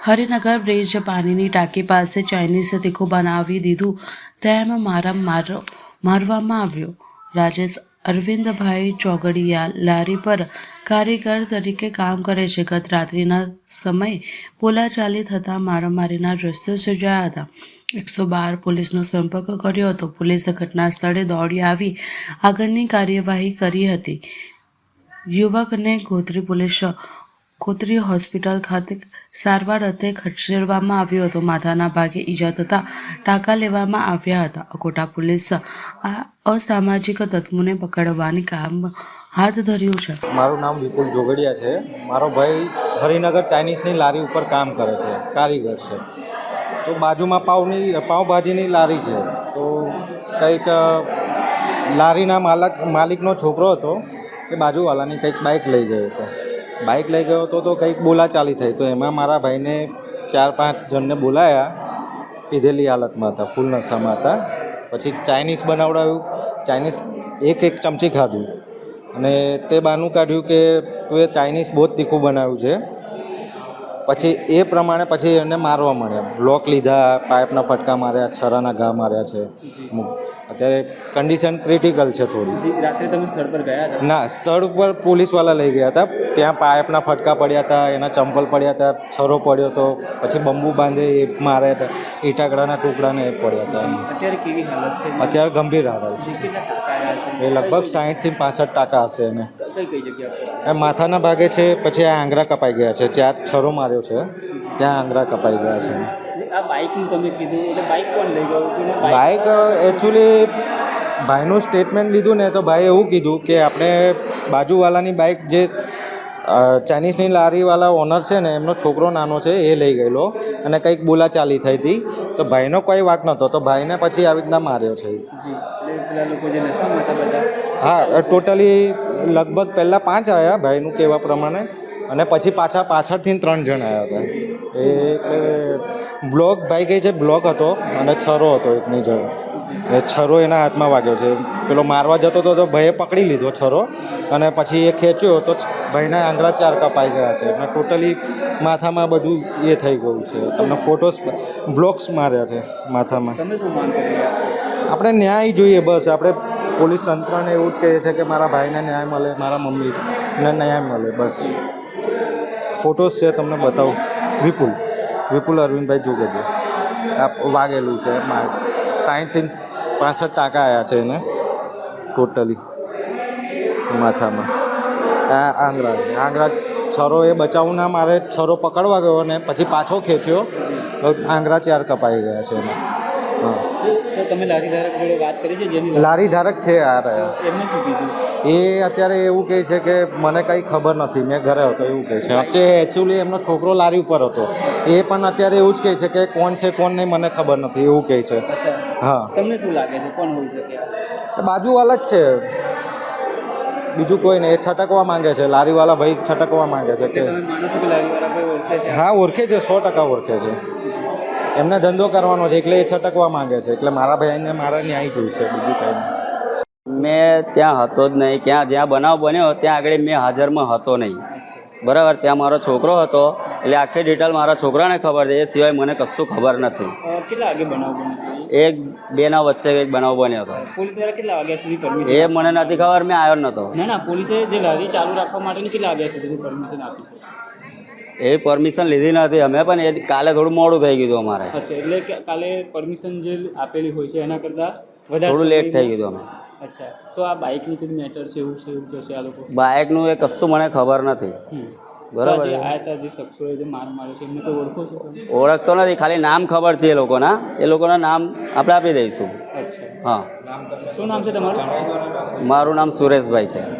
Harinagar bridge પાણીની ટાંકી પાસે ચાઇનીઝ તીખું બનાવી દીધું. તેમ મારા માર મારવામાં આવ્યો. રાજેશ અરવિંદભાઈ ચોગડિયા લારી પર કારીગર તરીકે કામ કરે છે. ગત રાત્રિના સમયે બોલાચાલી થતાં મારામારીના દ્રશ્યો સર્જાયા હતા. એકસો બાર પોલીસનો સંપર્ક કર્યો હતો. પોલીસે ઘટના સ્થળે દોડી આવી. આગળની કાર્યવાહી કરી હતી. યુવકને ગોત્રી પોલીસ કોતરી હોસ્પિટલ ખાતે સારવાર અર્થે ખસેડવામાં આવ્યો હતો. માથાના ભાગે ઈજા થતાં ટાંકા લેવામાં આવ્યા હતા. અકોટા પોલીસ આ અસામાજિક તત્વોને પકડવાની કામ હાથ ધર્યું છે. મારું નામ વિપુલ જોગડિયા છે. મારો ભાઈ હરિનગર ચાઇનીઝની લારી ઉપર કામ કરે છે. કારીગર છે. તો બાજુમાં પાવની પાવભાજીની લારી છે. તો કંઈક લારીના માલક, માલિકનો છોકરો હતો. એ બાજુવાળાની કંઈક બાઇક લઈ ગયો હતો. બાઇક લઈ ગયો હતો તો કંઈક બોલાચાલી થઈ. તો એમાં મારા ભાઈને ચાર પાંચ જણને બોલાયા. પીધેલી હાલતમાં હતા ફૂલ નશામાં હતા. પછી ચાઇનીઝ બનાવડાવ્યું. ચાઇનીઝ એક એક ચમચી ખાધું. અને તે બહાનું કાઢ્યું કે તું એ ચાઇનીઝ બહુ જ તીખું બનાવ્યું છે. પછી એ પ્રમાણે પછી એને મારવા મળ્યા બ્લોક લીધા પાઇપના ફટકા માર્યા છરાના ઘા માર્યા છે. અત્યારે કન્ડિશન ક્રિટિકલ છે થોડી. રાત્રે તમે સ્થળ પર ગયા હતા? ના સ્થળ ઉપર પોલીસવાળા લઈ ગયા હતા. ત્યાં પાઇપના ફટકા પડ્યા હતા એના ચંપલ પડ્યા હતા છરો પડ્યો હતો પછી બંબુ બાંધે એ માર્યા હતા ઈટાકડાના ટુકડાને એ પડ્યા હતા. અત્યારે કેવી હાલત છે? અત્યારે ગંભીર હાલત છે. એ લગભગ સાહીઠથી પાસઠ ટકા હશે એને. એ માથાના ભાગે છે પછી આ આંગળા કપાઈ ગયા છે. ચાર છરો માર્યો છે ત્યાં આંગળા કપાઈ ગયા છે જી, આ બાઇકનું તમે કીધું એટલે બાઇક કોણ લઈ ગયું? બાઇક એકચ્યુઅલી ભાઈનું સ્ટેટમેન્ટ લીધું ને તો ભાઈએ એવું કીધું કે આપણે બાજુવાલાની બાઇક જે ચાઇનીઝની લારીવાળા ઓનર છે ને એમનો છોકરો નાનો છે એ લઈ ગયેલો અને કંઈક બોલાચાલી થઈ હતી. તો ભાઈનો કોઈ વાક નહોતો તો ભાઈને પછી આવી રીતના માર્યો છે. હા ટોટલી લગભગ પહેલાં પાંચ આવ્યા ભાઈનું કહેવા પ્રમાણે. અને પછી પાછા પાછળથી ત્રણ જણ આવ્યા હતા. એ એટલે બ્લોક ભાઈ કહે છે બ્લોક હતો અને છરો હતો એકની જણ એ છરો એના હાથમાં વાગ્યો છે. પેલો મારવા જતો હતો તો ભાઈએ પકડી લીધો છરો અને પછી એ ખેંચ્યો તો ભાઈના આંગળા ચાર કપાઈ ગયા છે. અને ટોટલી માથામાં બધું એ થઈ ગયું છે. તમને ફોટોસ બ્લોક્સ માર્યા છે માથામાં. છો? આપણે ન્યાય જોઈએ બસ. આપણે પોલીસ તંત્રને એવું જ કહીએ છીએ કે મારા ભાઈને ન્યાય મળે મારા મમ્મીને ન્યાય મળે બસ. ફોટોસ છે તમને બતાવું. વિપુલ. વિપુલ અરવિંદભાઈ જોગદે. આ વાગેલું છે. સાહીઠથી પાસઠ ટાંકા આવ્યા છે એને. ટોટલી માથામાં. આ આંગળા આંગળા છરો એ બચાવું ના, મારે છરો પકડવા ગયો ને પછી પાછો ખેંચ્યો. આંગળા ચાર કપાઈ ગયા છે એના તો તમે લારીધારક જોડે વાત કરી છે જેની લારી ધારક છે યાર. એમને શું કીધું? એ અત્યારે એવું કહે છે કે મને કંઈ ખબર નથી મેં ઘરે હતો એવું કહે છે. વચ્ચે એકચ્યુઅલી એમનો છોકરો લારી ઉપર હતો. એ પણ અત્યારે એવું જ કહે છે કે કોણ છે કોણ નહીં મને ખબર નથી એવું કહે છે. હા. તમને શું લાગે છે? કોણ હોઈ શકે? બાજુવાળા જ છે. બીજું કોઈ નહીં. એ છટકવા માંગે છે. લારીવાળા ભાઈ છટકવા માંગે છે કે હા ઓળખે છે સો ટકા ઓળખે છે. એમને ધંધો કરવાનો છે એટલે એ છટકવા માંગે છે. એટલે મારા ભાઈને મારા ન્યાય જોઈશે બીજું કંઈ મેં ત્યાં હતો જ નહીં. ક્યાં જ્યાં બનાવ બન્યો ત્યાં આગળ મેં હાજરમાં હતો નહીં. બરાબર ત્યાં મારો છોકરો હતો. એટલે આખી ડિટેલ મારા છોકરાને ખબર છે. એ સિવાય મને કશું ખબર નથી. કેટલા વાગે બનાવ? એક બેના વચ્ચે એક બનાવ બન્યો હતો. પોલીસ દ્વારા કેટલા વાગ્યા સુધી પરમિશન એ મને નથી ખબર મેં આવ્યો નહોતો. ના ના પોલીસે જે લારી ચાલુ રાખવા માટેની કેટલા વાગ્યા સુધી પરમિશન આપી છે? એ પરમિશન લીધી નથી. અમે પણ એ કાલે થોડું મોડું થઈ ગયું અમારે. અચ્છા એટલે કાલે પરમિશન જે આપેલી હોય છે એના કરતાં વધારે થોડું લેટ થઈ ગયું અમે. અચ્છા તો આ બાઇકની કોઈ મેટર છે એવું છે એવું કહેશે આ લોકો? બાઇકનું એ કશું મને ખબર નથી. બરાબર છે. છે ઓળખતો નથી. ખાલી નામ ખબર છે એ લોકોના. એ લોકોના નામ આપણે આપી દઈશું. અચ્છા. હા. શું નામ છે તમારું? મારું નામ સુરેશભાઈ છે.